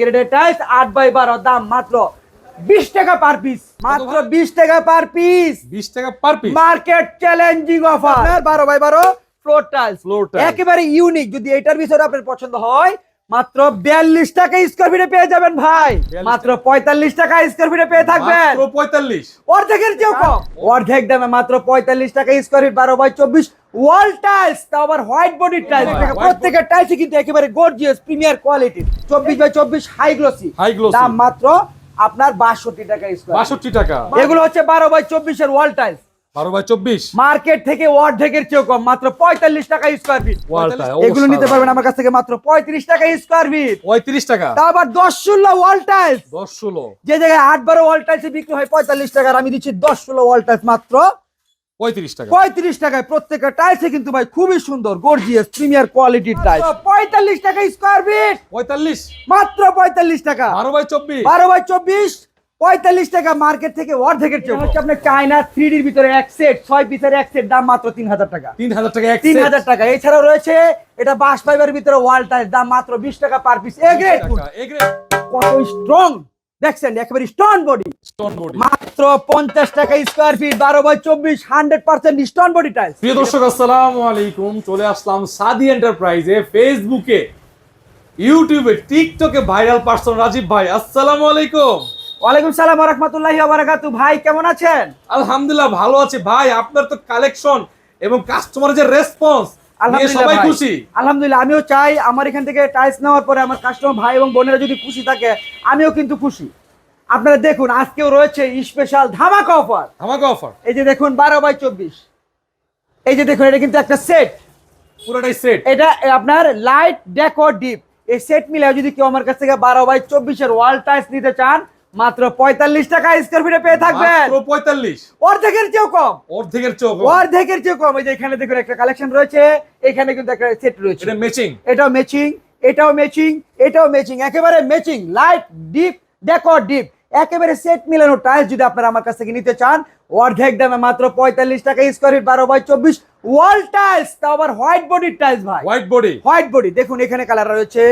গ্রেডের টাইলস আট বাই বারো দাম মাত্র বিশ টাকা পার পিস মাত্র বিশ টাকা পার পিস বিশ টাকা per piece market challenging offer বারো বাই বারো ফ্লোর টাইলস tiles। একেবারে ইউনিক যদি এটার ভিতরে আপনার পছন্দ হয় মাত্র বিয়াল্লিশ টাকা স্কোয়ার ফিটে পেয়ে যাবেন ভাই। মাত্র পঁয়তাল্লিশ টাকা স্কোয়ার ফিটে পেয়ে থাকবেন। পঁয়তাল্লিশ। অর্ধেকের চেয়েও কম। অর্ধেক। দামে মাত্র পঁয়তাল্লিশ টাকা স্কোয়ার ফিট বারো বাই চব্বিশ। ওয়াল টাইলস তাও আবার হোয়াইট বডি টাইলস। টাইলসই কিন্তু একেবারে গর্জিয়াস প্রিমিয়ার কোয়ালিটির চব্বিশ বাই চব্বিশ হাই গ্লোসি High glossy। দাম মাত্র আপনার বাষট্টি টাকা স্কোয়ার বাষট্টি টাকা। এগুলো হচ্ছে বারো বাই চব্বিশের ওয়াল টাইলস বারো বাই চব্বিশ। মার্কেট থেকে অর্ধেকের চেয়েও কম মাত্র পঁয়তাল্লিশ টাকা স্কোয়ার ফিট এগুলো নিতে পারবেন আমার কাছ থেকে মাত্র পঁয়ত্রিশ টাকা স্কোয়ার ফিট পঁয়ত্রিশ টাকা। তা আবার দশ ষোলো ওয়াল টাইলস দশ ষোলো। যে জায়গায় আট বারো ওয়াল টাইলস বিক্রি হয় পঁয়তাল্লিশ টাকার আমি দিচ্ছি দশ ষোলো ওয়াল টাইলস মাত্র পঁয়ত্রিশ টাকা। পঁয়ত্রিশ টাকায় প্রত্যেকটা টাইলসে কিন্তু ভাই খুবই সুন্দর গর্জিয়াস প্রিমিয়ার কোয়ালিটির টাইলস পঁয়তাল্লিশ টাকা স্কোয়ার ফিট পঁয়তাল্লিশ। মাত্র পঁয়তাল্লিশ টাকা। বারো বাই চব্বিশ। বারো বাই চব্বিশ। পঁয়তাল্লিশ টাকা মার্কেট থেকে অর্ধেকের চেয়ে হচ্ছে আপনার চায়না থ্রি ডির ভিতরে এক সেট ছয় পিসের এক সেট দাম মাত্র তিন হাজার টাকা। তিন হাজার টাকা তিন হাজার টাকা। এছাড়াও রয়েছে এটা বাস ফাইবার ভিতরে ওয়াল টাইলস দাম মাত্র বিশ টাকা পার পিস এ গ্রেড টাকা, A grade, কত স্ট্রং দেখছেন একেবারে স্টোন বডি stone body। মাত্র পঞ্চাশ টাকা স্কোয়ার ফিট বারো বাই চব্বিশ hundred percent stone body tiles প্রিয় দর্শক আসসালামু আলাইকুম। চলে আসলাম সাদি এন্টারপ্রাইজে ফেসবুকে ইউটিউবে টিকটকে ভাইরাল পার্সন রাজীব ভাই। আসসালামু আলাইকুম। ওয়ালাইকুম সালাম রহমতুল্লাহি বারাকাতু। ভাই কেমন আছেন? আলহামদুলিল্লাহ ভালো আছে। ভাই আপনার তো কালেকশন এবং কাস্টমারের যে রেসপন্স সবাই খুশি? আলহামদুলিল্লাহ আমিও চাই আমার এখান থেকে টাইলস নেওয়ার পরে আমার কাস্টমার ভাই এবং বোনেরা যদি খুশি থাকে আমিও কিন্তু খুশি। আপনারা দেখুন আজকেও রয়েছে স্পেশাল ধামাকা অফার ধামাকা অফার এই যে দেখুন বারো বাই চব্বিশ। এই যে দেখুন এটা কিন্তু একটা সেট পুরোটাই সেট এটা আপনার লাইট ডেকো ডিপ এই সেট মিলে যদি কেউ আমার কাছ থেকে বারো বাই চব্বিশের ওয়াল টাইলস নিতে চান মাত্র পঁয়তাল্লিশ টাকা স্কোয়ার ফিটে পেয়ে থাকবেন। পঁয়তাল্লিশ। অর্ধেকের চেয়েও কম। অর্ধেকের চোখ অর্ধেকের চেয়েও কম। এই যে এখানে দেখুন একটা কালেকশন রয়েছে এখানে কিন্তু একটা সেট রয়েছে। এটা ম্যাচিং এটাও ম্যাচিং এটাও ম্যাচিং এটাও ম্যাচিং একেবারে matching light deep decor deep একেবারে সেট মিলানো টাইলস যদি আপনারা আমার কাছ থেকে নিতে চান অর্ধেক দামে মাত্র পঁয়তাল্লিশ টাকা স্কোয়ার ফিট বারো বাই চব্বিশ। ওয়াল টাইলস তাও আবার হোয়াইট বডির টাইলস ভাই। হোয়াইট বডি হোয়াইট বডি দেখুন এখানে কালার রয়েছে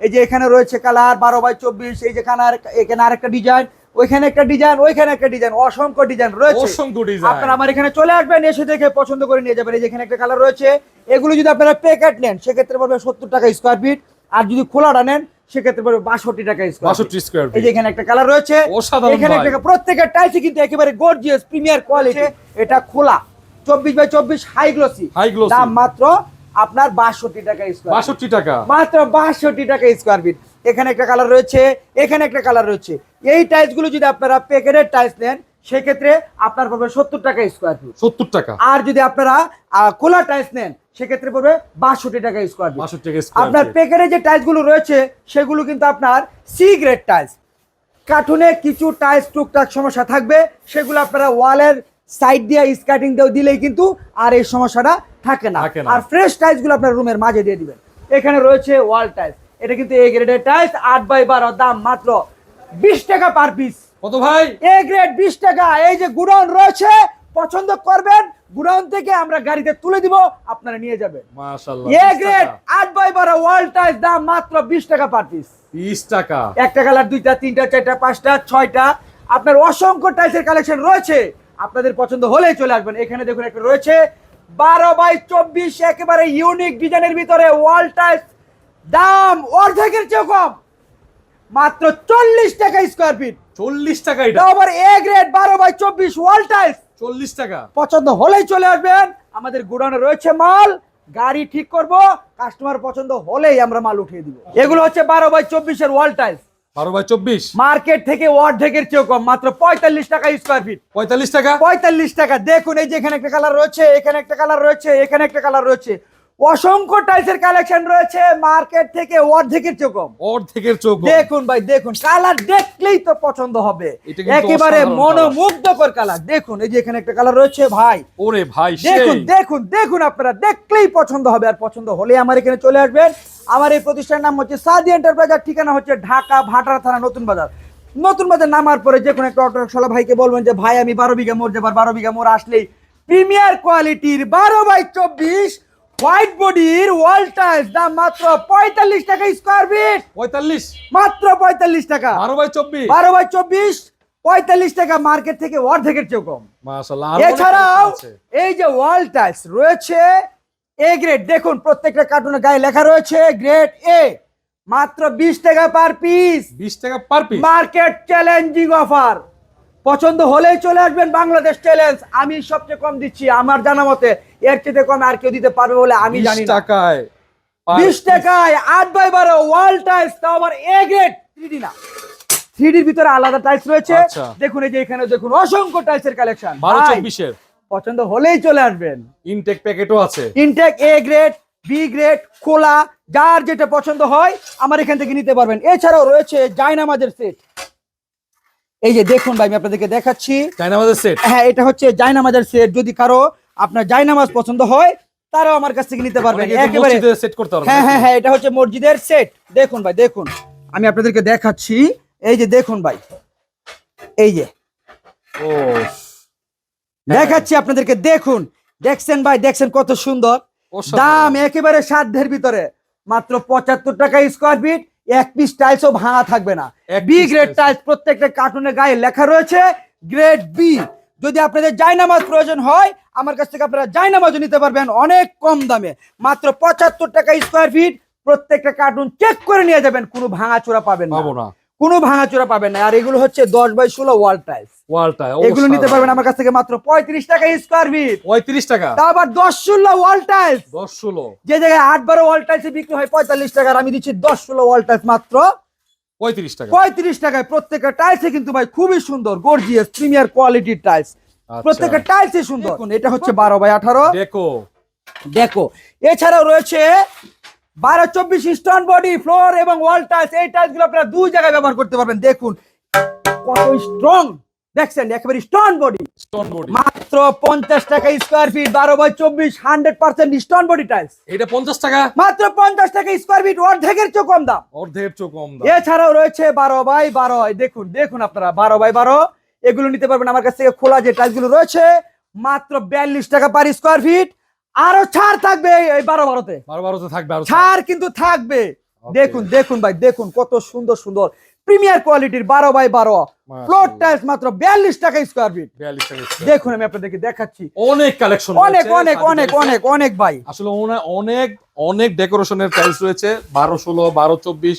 এই যে এখানে রয়েছে কালার বারো বাই চব্বিশ এই যে কালার এখানে আরেকটা ডিজাইন ওইখানে একটা ডিজাইন ওইখানে একটা ডিজাইন অসংখ্য ডিজাইন রয়েছে। অসংখ্য ডিজাইন। আপনারা আমার এখানে চলে আসবেন এসে দেখে পছন্দ করে নিয়ে যাবেন। এই যে এখানে একটা কালার রয়েছে এগুলো যদি আপনারা প্যাকেট নেন সেক্ষেত্রে পড়বে সত্তর টাকা স্কোয়ার ফিট আর যদি খোলাটা নেন সেক্ষেত্রে পড়বে বাষট্টি টাকা বাষট্টি স্কোয়ার এই যে এখানে একটা কালার রয়েছে এখানে একটা প্রত্যেকের টাইসই কিন্তু একেবারে গর্জিয়াস প্রিমিয়ার কোয়ালিটি এটা খোলা। চব্বিশ বাই চব্বিশ হাই গ্লোসি High glossy। দাম মাত্র আপনার বাষট্টি টাকা স্কোয়ার বাষট্টি টাকা। মাত্র বাষট্টি টাকা স্কোয়ার ফিট এখানে একটা কালার রয়েছে এখানে একটা কালার রয়েছে। এই টাইলসগুলো যদি আপনারা প্যাকেটের টাইলস নেন সেক্ষেত্রে আপনার পড়বে সত্তর টাকা স্কোয়ার ফিট সত্তর টাকা। আর যদি আপনারা খোলা টাইলস নেন সেক্ষেত্রে পড়বে বাষট্টি টাকা স্কোয়ার ফিট আপনার প্যাকেটে যে টাইলসগুলো রয়েছে সেগুলো কিন্তু আপনার সি গ্রেড টাইলস কার্টুনে কিছু টাইলস টুকটাক সমস্যা থাকবে সেগুলো আপনারা ওয়ালের সাইড দিয়ে স্কার্টিং দিয়ে দিলেই কিন্তু আর এই সমস্যাটা থাকে না। আর ফ্রেশ টাইলসগুলো আপনার রুমের মাঝে দিয়ে দিবেন। এখানে রয়েছে ওয়াল টাইলস এটা কিন্তু এ গ্রেডের টাইলস আট বাই বারো দাম মাত্র বিশ টাকা পার পিস কত ভাই? এ গ্রেড বিশ টাকা। এই যে গুডাউন রয়েছে পছন্দ করবেন গুডাউন থেকে আমরা গাড়িতে তুলে দিব আপনারা নিয়ে যাবেন। মাশাআল্লাহ এ গ্রেড আট বাই বারো ওয়াল টাইলস দাম মাত্র বিশ টাকা পার পিস বিশ টাকা। একটা কালার দুইটা তিনটা চারটা পাঁচটা ছয়টা। আপনার অসংখ্য টাইলসের কালেকশন রয়েছে। আপনাদের পছন্দ হলেই চলে আসবেন। এখানে দেখুন একটা রয়েছে। বারো বাই চব্বিশ একেবারে ইউনিক ডিজাইনের ভিতরে ওয়াল টাইলস দাম অর্ধেকের চেয়েও কম। মাত্র চল্লিশ টাকা স্কোয়ার ফিট চল্লিশ টাকা এটা। আবার এ গ্রেড বারো বাই চব্বিশ ওয়াল টাইলস চল্লিশ টাকা। পছন্দ হলেই চলে আসবেন। আমাদের গোডাউনে রয়েছে মাল। গাড়ি ঠিক করব। কাস্টমার পছন্দ হলেই আমরা মাল উঠিয়ে দিব। এগুলো হচ্ছে বারো বাই চব্বিশের ওয়াল টাইলস বারো বাই চব্বিশ। মার্কেট থেকে অর্ধেকের চেয়েও কম মাত্র পঁয়তাল্লিশ টাকা স্কোয়ার ফিট পঁয়তাল্লিশ টাকা? পঁয়তাল্লিশ টাকা। দেখুন এই যে এখানে একটা কালার রয়েছে এখানে একটা কালার রয়েছে এখানে একটা কালার রয়েছে। অসংখ্য টাইলসের কালেকশন রয়েছে মার্কেট থেকে অর্ধেকের চেয়েও কম। অর্ধেকের চোখ দেখুন ভাই দেখুন কালার দেখলেই তো পছন্দ হবে। একেবারে মনোমুগ্ধকর কালার দেখুন এই যে এখানে একটা কালার রয়েছে ভাই। ওরে ভাই দেখুন দেখুন দেখুন আপনারা দেখলেই পছন্দ হবে আর পছন্দ হলে আমার এখানে চলে আসবেন। আমার এই প্রতিষ্ঠানের নাম হচ্ছে সাদি এন্টারপ্রাইজ আর ঠিকানা হচ্ছে ঢাকা ভাটারা থানা নতুন বাজার। নতুন বাজার নামার পরে যে কোনো একটা অটো রিক্সাওয়ালা ভাইকে বলবেন যে ভাই আমি বারো বিঘা মোড় যাবার বারো বিঘা মোড় আসলেই প্রিমিয়ার কোয়ালিটির বারো বাই চব্বিশ হোয়াইট বডির ওয়াল টাইলস দাম মাত্র পঁয়তাল্লিশ টাকা স্কোয়ার ফিট পঁয়তাল্লিশ? মাত্র পঁয়তাল্লিশ টাকা। বারো বাই চব্বিশ? বারো বাই চব্বিশ পঁয়তাল্লিশ টাকা মার্কেট থেকে অর্ধেকের চেয়েও কম। এছাড়াও এই যে ওয়াল টাইলস রয়েছে এ গ্রেড দেখুন প্রত্যেকটা কার্টুনের গায়ে লেখা রয়েছে গ্রেড এ মাত্র বিশ টাকা পার পিস বিশ টাকা per piece market challenging offer পছন্দ হলেই চলে আসবেন বাংলাদেশ চ্যালেঞ্জ আমি সবচেয়ে কম দিচ্ছি আমার জানা মতে এর চেয়ে কম আর কেউ দিতে পারবে বলে আমি জানি টাকায় বিশ টাকায় আট বাই বারো ওয়াল টাইলস তাও আবার এ গ্রেড থ্রি না। থ্রিডির ভিতরে আলাদা টাইলস রয়েছে। আচ্ছা। দেখুন এই যে এখানে দেখুন অসংখ্য টাইলসের কালেকশন বারো চব্বিশের। পছন্দ হলেই চলে আসবেন। ইনটেক প্যাকেটও আছে। Intact A grade B grade কোলা যার যেটা পছন্দ হয় আমার এখান থেকে নিতে পারবেন। এছাড়াও রয়েছে জায়নামাজের সেট এই যে দেখুন ভাই আমি আপনাদেরকে দেখাচ্ছি। আমাদের সেট হ্যাঁ এটা হচ্ছে জায়নামাজের সেট যদি কারও আপনার জায়নামাজ পছন্দ হয় তারাও আমার কাছ থেকে নিতে পারবেন। একেবারে সেট করতে পারবেন হ্যাঁ হ্যাঁ হ্যাঁ এটা হচ্ছে মসজিদের সেট দেখুন ভাই দেখুন। আমি আপনাদেরকে দেখাচ্ছি। এই যে দেখুন ভাই। এই যে। ও দেখাচ্ছি আপনাদেরকে দেখুন। দেখছেন ভাই দেখছেন কত সুন্দর। দাম একেবারে সাধ্যের ভিতরে। মাত্র পঁচাত্তর টাকা স্কোয়ার ফিট এক পিস টাইলসও ভাঙা থাকবে না। B grade. টাইলস প্রত্যেকটা কার্টুনের গায়ে লেখা রয়েছে গ্রেড বি যদি আপনাদের জায়নামাজ প্রয়োজন হয় আমার কাছ থেকে আপনারা জায়নামাজও নিতে পারবেন অনেক কম দামে। মাত্র পঁচাত্তর টাকা স্কোয়ার ফিট প্রত্যেকটা কার্টুন চেক করে নিয়ে যাবেন কোনো ভাঙা ভাঙাচোরা পাবেন না। কোনো ভাঙাচোরা পাবেন না। আর এগুলো হচ্ছে দশ বাই ষোলো ওয়াল টাইলস। ওয়ালটা এগুলো নিতে পারবেন আমার কাছ থেকে মাত্র পঁয়ত্রিশ টাকা স্কোয়ার ফিট পঁয়ত্রিশ টাকা। আবার দশ ষোলো ওয়াল টাইলস। দশ ষোলো। যে জায়গায় আট বারো ওয়াল টাইলস বিক্রি হয় পঁয়তাল্লিশ টাকার আমি দিচ্ছি দশ ষোলো ওয়াল টাইলস মাত্র পঁয়ত্রিশ টাকা। পঁয়ত্রিশ টাকায়। প্রত্যেকটা টাইলসে কিন্তু ভাই খুবই সুন্দর গর্জিয়াস প্রিমিয়ার কোয়ালিটির টাইলস। আচ্ছা। প্রত্যেকটা টাইলসই সুন্দর। এটা হচ্ছে বারো বাই আঠারো। দেখো। দেখো। এছাড়াও রয়েছে বারো চব্বিশ স্টোন বডি ফ্লোর এবং ওয়াল টাইলস এই টাইলসগুলো আপনারা দুই জায়গায় ব্যবহার করতে পারবেন। দেখুন কত স্ট্রং দেখছেন একেবারে স্টোন বডি স্টোন বডি মাত্র পঞ্চাশ টাকা স্কোয়ার ফিট বারো বাই চব্বিশ hundred percent stone body tiles এটা পঞ্চাশ টাকা? মাত্র পঞ্চাশ টাকা স্কোয়ার ফিট অর্ধেকের চেয়ে কম দাম। অর্ধেক চোখ কম দাম। এছাড়াও রয়েছে বারো বাই বারো। দেখুন দেখুন আপনারা বারো বাই বারো এগুলো নিতে পারবেন। আমার কাছ থেকে খোলা যে টাইলসগুলো রয়েছে মাত্র বিয়াল্লিশ টাকা পার স্কোয়ার ফিট আরও ছাড় থাকবে এই বারো বারোতে। বারো বারোতে থাকবে ছাড়। কিন্তু থাকবে। দেখুন দেখুন ভাই দেখুন কত সুন্দর সুন্দর। প্রিমিয়ার কোয়ালিটির বারো বাই বারো। ফ্লোর টাইলস মাত্র বিয়াল্লিশ টাকা স্কোয়ার ফিট। দেখুন আমি আপনাদেরকে দেখাচ্ছি। অনেক কালেকশন অনেক অনেক অনেক অনেক অনেক ভাই। আসলে অনেক অনেক ডেকোরেশনের টাইলস রয়েছে। বারো ষোলো বারো চব্বিশ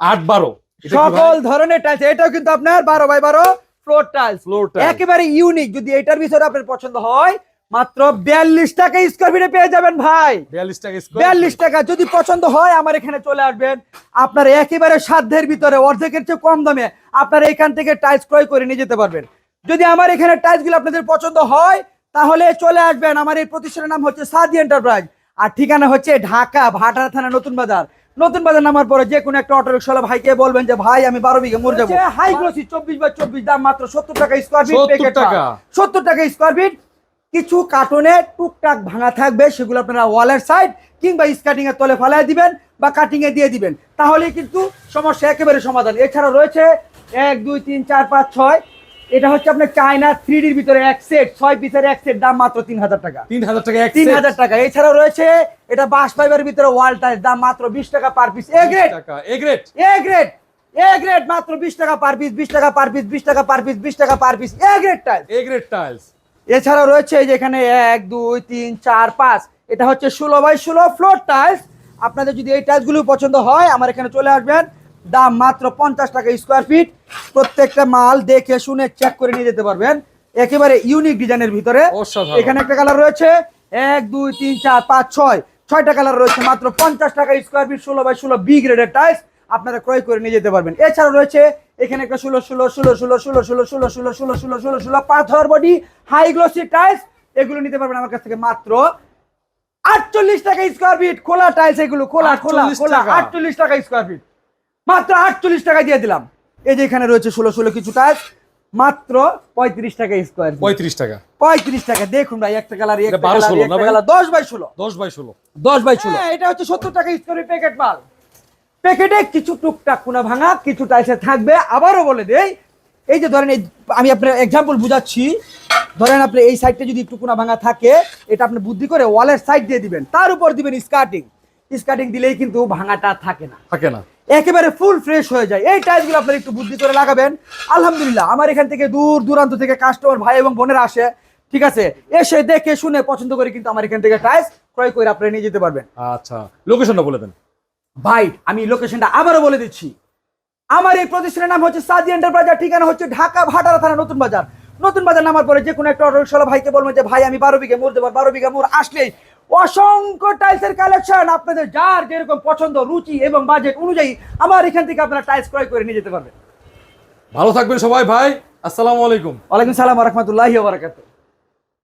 আট বারো। সকল ধরনের টাইলস এটাও কিন্তু আপনার বারো বাই বারো ফ্লোর টাইলস ফ্লোর টাইলস একেবারে ইউনিক যদি এটার ভিতরে আপনার পছন্দ হয় মাত্র বিয়াল্লিশ টাকা স্কোয়ার ফিটে পেয়ে যাবেন ভাই। বিয়াল্লিশ টাকা বিয়াল্লিশ টাকা যদি পছন্দ হয় আমার এখানে চলে আসবেন। আপনার একেবারে সাধ্যের ভিতরে অর্ধেকের চেয়ে কম দামে আপনারা এখান থেকে টাইলস ক্রয় করে নিয়ে যেতে পারবেন। যদি আমার এখানে টাইলসগুলো আপনাদের পছন্দ হয় তাহলে চলে আসবেন। আমার এই প্রতিষ্ঠানের নাম হচ্ছে সাদি এন্টারপ্রাইজ আর ঠিকানা হচ্ছে ঢাকা ভাটারা থানা নতুন বাজার। নতুন বাজার নামার পরে যে কোনো একটা অটো রিক্সাওয়ালা ভাইকে বলবেন যে ভাই আমি বারো বিঘে মরে যাব। হাই গ্লোসি চব্বিশ বাই চব্বিশ দাম মাত্র সত্তর টাকা স্কোয়ার ফিট টাকা। সত্তর টাকা স্কোয়ার ফিট কিছু কার্টুনে টুকটাক ভাঙা থাকবে সেগুলো আপনারা ওয়ালের সাইড কিংবা স্কার্টিং এর তলে ফালাই দিবেন বা কাটিং এ দিয়ে দিবেন। তাহলে কিন্তু সমস্যা একেবারে সমাধান। এছাড়া রয়েছে এক দুই তিন চার পাঁচ ছয়। এটা হচ্ছে আপনার চায়না থ্রি ডির ভিতরে এক সেট ছয় পিসের এক সেট দাম মাত্র তিন হাজার টাকা। তিন হাজার টাকা এক তিন হাজার টাকা। এছাড়াও রয়েছে এটা বাস ফাইবার ভিতরে ওয়াল টাইলস দাম মাত্র বিশ টাকা per piece A grade A grade A grade A grade মাত্র বিশ টাকা পার পিস বিশ টাকা পার পিস বিশ টাকা পার পিস বিশ টাকা per piece A grade tiles A grade tiles এছাড়াও রয়েছে এই যে এখানে এক দুই তিন চার পাঁচ। এটা হচ্ছে ষোলো বাই ষোলো ফ্লোর টাইলস আপনাদের যদি এই টাইলসগুলো পছন্দ হয় আমার এখানে চলে আসবেন। দাম মাত্র পঞ্চাশ টাকা স্কোয়ার ফিট প্রত্যেকটা মাল দেখে শুনে চেক করে নিয়ে যেতে পারবেন। একেবারে ইউনিক ডিজাইনের ভিতরে। এখানে একটা কালার রয়েছে। এক দুই তিন চার পাঁচ ছয়। ছয়টা কালার রয়েছে মাত্র পঞ্চাশ টাকা স্কোয়ার ফিট ষোলো বাই ষোলো বি গ্রেডের টাইলস আপনারা ক্রয় করে নিয়ে যেতে পারবেন এছাড়াও রয়েছে এখানে একটা ষোলো ষোলো ষোলো ষোলো ষোলো ষোলো ষোলো ষোলো ষোলো ষোলো ষোলো ষোলো পাথর বডি হাই গ্লোসি টাইলস এগুলো নিতে পারবেন আমার কাছ থেকে মাত্র আটচল্লিশ টাকা স্কোয়ার ফিট খোলা টাইলস এগুলো খোলা খোলা খোলা আটচল্লিশ টাকা স্কোয়ার ফিট মাত্র আটচল্লিশ টাকা দিয়ে দিলাম এই যে এখানে রয়েছে ষোলো ষোলো কিছু টাইলস মাত্র পঁয়ত্রিশ টাকা স্কোয়ার পঁয়ত্রিশ টাকা পঁয়ত্রিশ টাকা দেখুন ভাই একটা কালার এটা একটা 12 কালার একটা কালার দশ বাই ষোলো দশ বাই ষোলো দশ বাই ষোলো এটা হচ্ছে সত্তর টাকা স্কোয়ার প্যাকেট মাল প্যাকেটে কিছু টুকটাক কোনা ভাঙা কিছু টাইসে থাকবে। আবারও বলে দেই এই যে ধরেন এই আমি আপনার এক্সাম্পল বুঝাচ্ছি। ধরেন আপনি এই সাইডটা যদি একটু কোনা ভাঙা থাকে এটা আপনি বুদ্ধি করে ওয়ালের সাইড দিয়ে দিবেন। তার উপর দিবেন স্কার্টিং স্কার্টিং দিলেই কিন্তু ভাঙাটা থাকে না। থাকে না। একেবারে ফুল ফ্রেশ হয়ে যায়। এই টাইলসগুলো আপনারা একটু বুদ্ধি করে লাগাবেন। আলহামদুলিল্লাহ আমার এখান থেকে দূর দূরান্ত থেকে কাস্টমার ভাই এবং বোনেরা আসে। ঠিক আছে? এসে দেখে শুনে পছন্দ করে কিন্তু আমার এখান থেকে টাইলস ক্রয় করে আপনারা নিয়ে যেতে পারবেন। আচ্ছা লোকেশনটা বলে দেন। ভাই আমি লোকেশনটা আবারও বলে দিচ্ছি। আমার এই প্রতিষ্ঠানের নাম হচ্ছে সাদি এন্টারপ্রাইজ আর ঠিকানা হচ্ছে ঢাকা ভাটারা থানা নতুন বাজার। নতুন বাজার নামার পরে যে কোনো একটা অটো ভাইকে বলবেন যে ভাই আমি বারো বিঘা মোড় দেবো বারো বিঘা মোড় আসলেই অসংখ্য টাইলসের কালেকশন আপনাদের যার যেরকম পছন্দ রুচি এবং বাজেট অনুযায়ী আমার এখান থেকে আপনারা টাইলস ক্রয় করে নিয়ে যেতে পারবেন। ভালো থাকবেন সবাই ভাই। আসসালামু আলাইকুম। ওয়ালাইকুম সালাম রহমতুল্লাহি বারাকাতুহ।